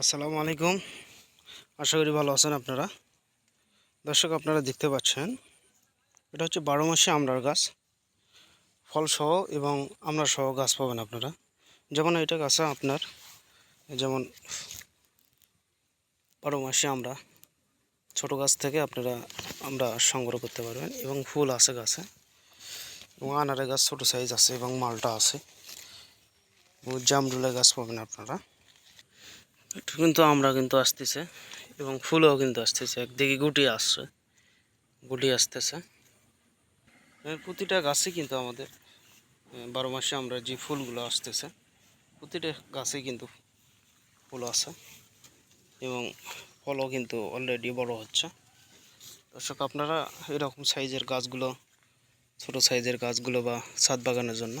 আসসালামু আলাইকুম। আশা করি ভালো আছেন আপনারা। দর্শক, আপনারা দেখতে পাচ্ছেন, এটা হচ্ছে বারো মাসে আমড়ার গাছ। ফল সহ এবং আমড়া সহ গাছ পাবেন আপনারা। যেমন এটা গাছে আপনার যেমন বারো মাসে আমরা ছোট গাছ থেকে আপনারা আমরা সংগ্রহ করতে পারবেন এবং ফুল আছে গাছে। এবং আনারে গাছ ছোটো সাইজ আছে এবং মালটা আছে। জামরুলের গাছ পাবেন আপনারা। একটু কিন্তু আমরা কিন্তু আসতেছে এবং ফুলও কিন্তু আসতেছে। একদিকে গুটি আসছে, গুটি আসতেছে। প্রতিটা গাছে কিন্তু আমাদের বারো মাসে আমরা যে ফুলগুলো আসতেছে, প্রতিটা গাছে কিন্তু ফুল আছে এবং ফলও কিন্তু অলরেডি বড় হচ্ছে। দর্শক, আপনারা এরকম সাইজের গাছগুলো, ছোট সাইজের গাছগুলো বা ছাদ বাগানের জন্য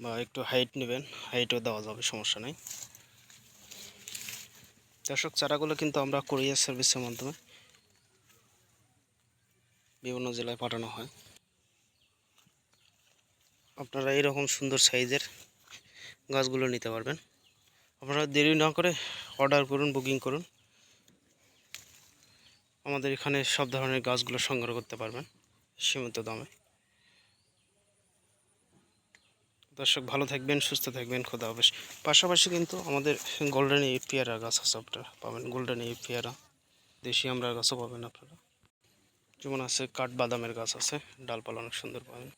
বা একটু হাইট নেবেন হাইটও দেওয়া যাবে, সমস্যা নেই। দর্শক, চারাগুলো কিন্তু আমরা কোরিয়ার সার্ভিসের মাধ্যমে বিভিন্ন জেলায় পাঠানো হয়। আপনারা এরকম সুন্দর সাইজের গাছগুলো নিতে পারবেন। আপনারা দেরি না করে অর্ডার করুন, বুকিং করুন। আমাদের এখানে সব ধরনের গাছগুলো সংগ্রহ করতে পারবেন, সীমিত দামে। দর্শক, ভালো থাকবেন, সুস্থ থাকবেন, খোদা হাফেজ। পাশাপাশি কিন্তু আমাদের গোল্ডেন এই পেয়ারা গাছ আছে আপনারা পাবেন গোল্ডেন এই পেয়ারা দেশি আমরা গাছও পাবেন আপনারা। যেমন আছে কাঠ বাদামের গাছ আছে, ডালপালা অনেক সুন্দর পাবেন।